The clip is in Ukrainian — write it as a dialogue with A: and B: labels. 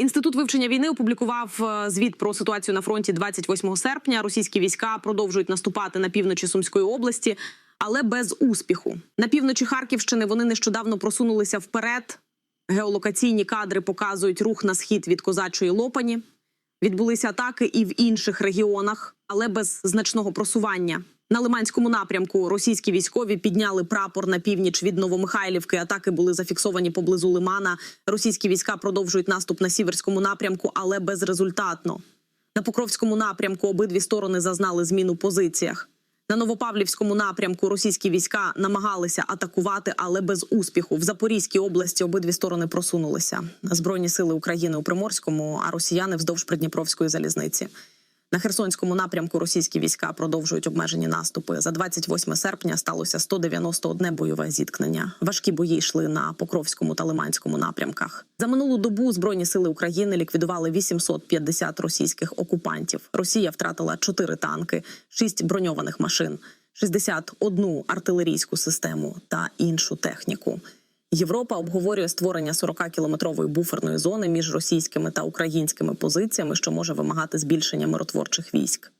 A: Інститут вивчення війни опублікував е, звіт про ситуацію на фронті 28 серпня. Російські війська продовжують наступати на півночі Сумської області, але без успіху. На півночі Харківщини вони нещодавно просунулися вперед. Геолокаційні кадри показують рух на схід від козачої лопані. Відбулися атаки і в інших регіонах, але без значного просування. На Лиманському напрямку російські військові підняли прапор на північ від Новомихайлівки. Атаки були зафіксовані поблизу Лимана. Російські війська продовжують наступ на сіверському напрямку, але безрезультатно. На Покровському напрямку обидві сторони зазнали змін у позиціях. На Новопавлівському напрямку російські війська намагалися атакувати, але без успіху. В Запорізькій області обидві сторони просунулися. Збройні сили України у Приморському, а росіяни вздовж Придніпровської залізниці. На Херсонському напрямку російські війська продовжують обмежені наступи. За 28 серпня сталося 191 бойове зіткнення. Важкі бої йшли на Покровському та Лиманському напрямках. За минулу добу збройні сили України ліквідували 850 російських окупантів. Росія втратила 4 танки, 6 броньованих машин, 61 артилерійську систему та іншу техніку. Європа обговорює створення 40-кілометрової буферної зони між російськими та українськими позиціями, що може вимагати збільшення миротворчих військ.